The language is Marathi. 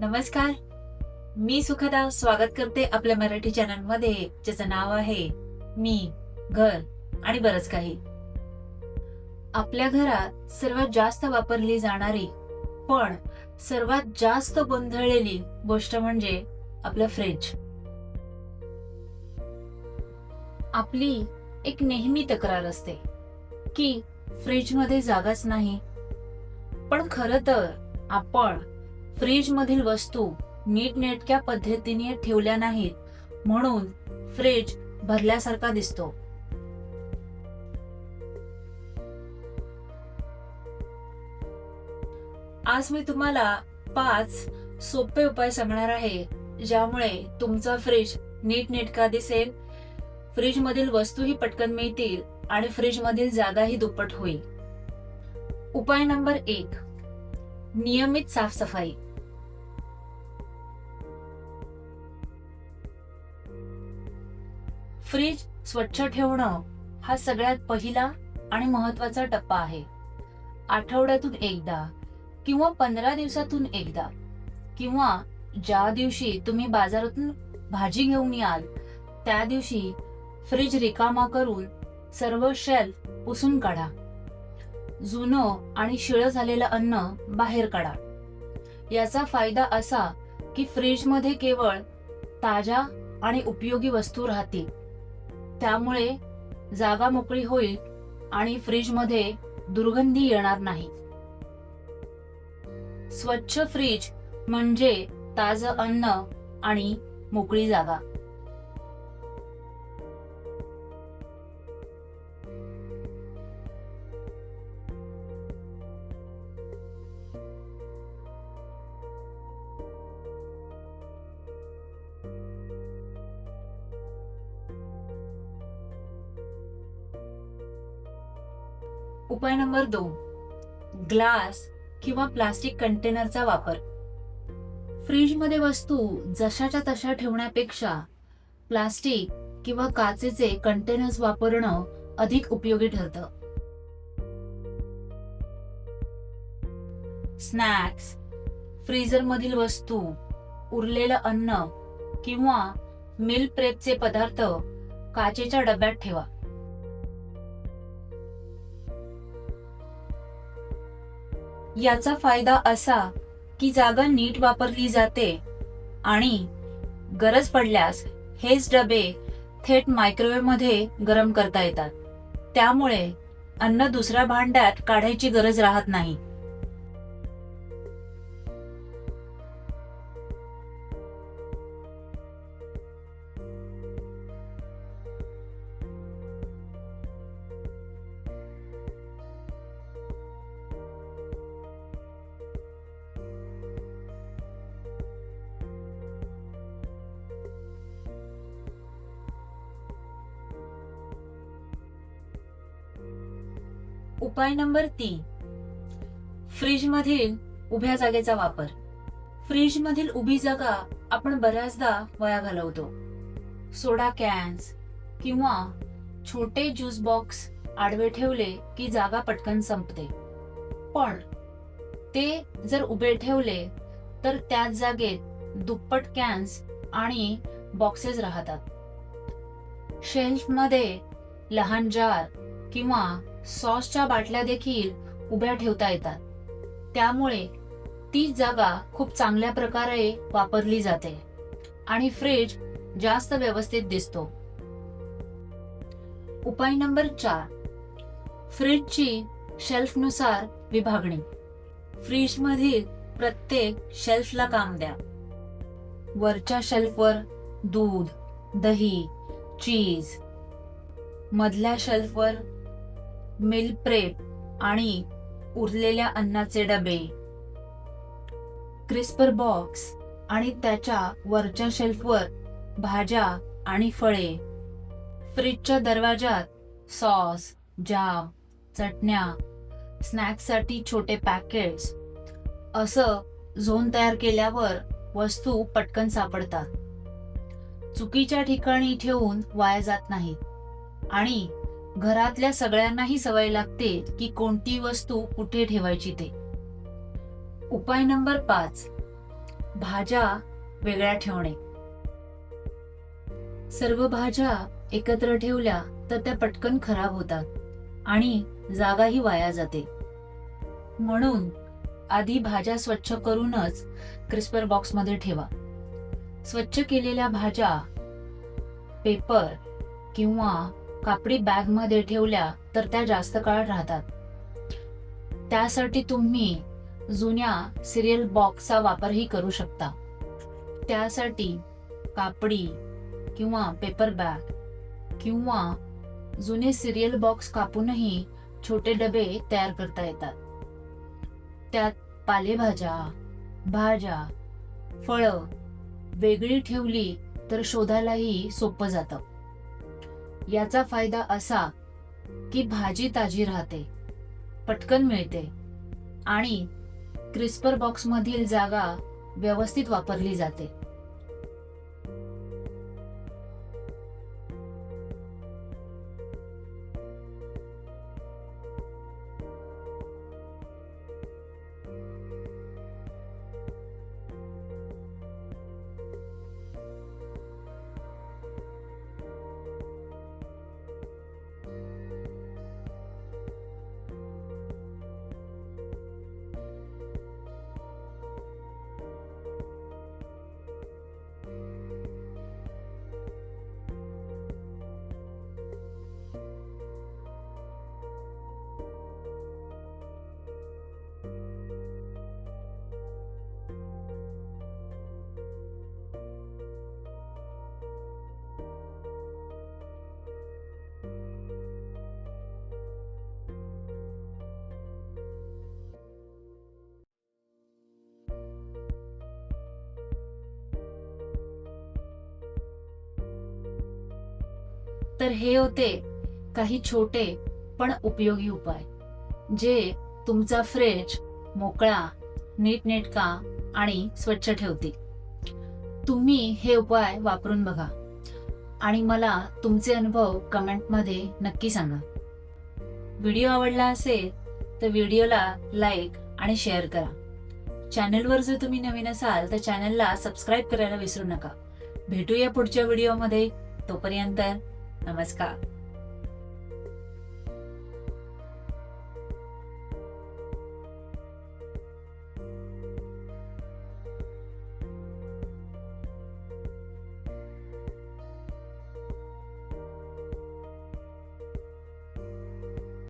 नमस्कार. मी सुखदा स्वागत करते आपल्या मराठी चॅनलमध्ये ज्याचं नाव आहे मी घर आणि बरंच काही. आपल्या घरात सर्वात जास्त वापरली जाणारी पण सर्वात जास्त गोंधळलेली गोष्ट म्हणजे आपलं फ्रिज आपली एक नेहमी तक्रार असते की फ्रीजमध्ये जागाच नाही. पण खर तर आपण फ्रीज मधील वस्तू नीटनेटक्या पद्धतीने ठेवल्या नाहीत म्हणून फ्रीज भरल्यासारखा दिसतो. आज मी तुम्हाला पाच सोपे उपाय सांगणार आहे ज्यामुळे तुमचा फ्रीज नीटनेटका दिसेल फ्रीज मधील वस्तूही पटकन मिळतील आणि फ्रीज मधील जागाही दुप्पट होईल. उपाय नंबर एक नियमित साफसफाई. फ्रीज स्वच्छ ठेवणं हा सगळ्यात पहिला आणि महत्त्वाचा टप्पा आहे. आठवड्यातून एकदा किंवा पंधरा दिवसातून एकदा किंवा ज्या दिवशी तुम्ही बाजारातून भाजी घेऊन याल त्या दिवशी फ्रीज रिकामा करून सर्व शेल्फ पुसून काढा. जुनं आणि शिळं झालेलं अन्न बाहेर काढा. याचा फायदा असा की फ्रीजमध्ये केवळ ताज्या आणि उपयोगी वस्तू राहतील. त्यामुळे जागा मोकळी होईल आणि फ्रीजमध्ये दुर्गंधी येणार नाही. स्वच्छ फ्रीज म्हणजे ताज अन्न आणि मोकळी जागा. उपाय नंबर दोन. ग्लास किंवा प्लास्टिक कंटेनरचा वापर. फ्रीजमध्ये वस्तू जशाच्या तशा ठेवण्यापेक्षा प्लास्टिक किंवा काचेचे कंटेनर्स वापरणं अधिक उपयोगी ठरतं. स्नॅक्स. फ्रीजर मधील वस्तू उरलेलं अन्न किंवा मिल प्रेपचे पदार्थ काचेच्या डब्यात ठेवा. याचा फायदा असा की जागा नीट वापरली जाते आणि गरज पडल्यास हेच डबे थेट मायक्रोवेव्हमध्ये गरम करता येतात. त्यामुळे अन्न दुसऱ्या भांड्यात काढायची गरज राहत नाही. उपाय नंबर तीन. फ्रीज मधील उभ्या जागेचा वापर. फ्रीज मधील उभी जागा आपण बऱ्याचदा वया घालवतो. सोडा कॅन्स किंवा छोटे ज्यूस बॉक्स आडवे ठेवले की जागा पटकन संपते. पण ते जर उभे ठेवले तर त्याच जागेत दुप्पट कॅन्स आणि बॉक्सेस राहतात. शेल्फमध्ये लहान जार किंवा सॉसच्या बाटल्या देखील उभ्या ठेवता येतात. त्यामुळे ती जागा खूप चांगल्या प्रकारे वापरली जाते आणि फ्रीज जास्त व्यवस्थित दिसतो. उपाय नंबर चार. फ्रीजची शेल्फनुसार विभागणी. फ्रीज मधील प्रत्येक शेल्फला काम द्या. वरच्या शेल्फवर दूध दही चीज. मधल्या शेल्फवर मिल प्रेप आणि उरलेल्या अन्नाचे डबे. क्रिस्पर बॉक्स आणि त्याच्या वरच्या शेल्फवर भाज्या आणि फळे. फ्रीजच्या दरवाजात सॉस जाम चटण्या स्नॅक्ससाठी छोटे पॅकेट्स. असं झोन तयार केल्यावर वस्तू पटकन सापडतात. चुकीच्या ठिकाणी ठेवून वाया जात नाहीत. आणि घरातल्या सगळ्यांनाही सवय लागते की कोणती वस्तू कुठे ठेवायची ते. उपाय नंबर पाच. भाज्या वेगळ्या ठेवणे. सर्व भाज्या एकत्र ठेवल्या तर त्या पटकन खराब होतात आणि जागाही वाया जाते. म्हणून आधी भाज्या स्वच्छ करूनच क्रिस्पर बॉक्समध्ये ठेवा. स्वच्छ केलेल्या भाज्या पेपर किंवा कापडी बॅगमध्ये ठेवल्या तर त्या जास्त काळ राहतात. त्यासाठी तुम्ही जुन्या सिरियल बॉक्सचा वापरही करू शकता. त्यासाठी कापडी किंवा पेपर बॅग किंवा जुने सिरियल बॉक्स कापूनही छोटे डबे तयार करता येतात. त्यात पालेभाज्या भाज्या फळं वेगळी ठेवली तर शोधायलाही सोपं जातं. याचा फायदा असा की भाजी ताजी राहते पटकन मिळते आणि क्रिस्पर बॉक्समधील जागा व्यवस्थित वापरली जाते. तर हे होते काही छोटे पण उपयोगी उपाय जे तुमचा फ्रेज मोकळा नीटनेटका आणि स्वच्छ ठेवतील. तुम्ही हे उपाय वापरून बघा आणि मला तुमचे अनुभव कमेंटमध्ये नक्की सांगा. व्हिडिओ आवडला असेल तर व्हिडिओला लाईक आणि शेअर करा. चॅनलवर जर तुम्ही नवीन असाल तर चॅनलला सबस्क्राईब करायला विसरू नका. भेटूया पुढच्या व्हिडिओमध्ये. तोपर्यंत ナマスカー。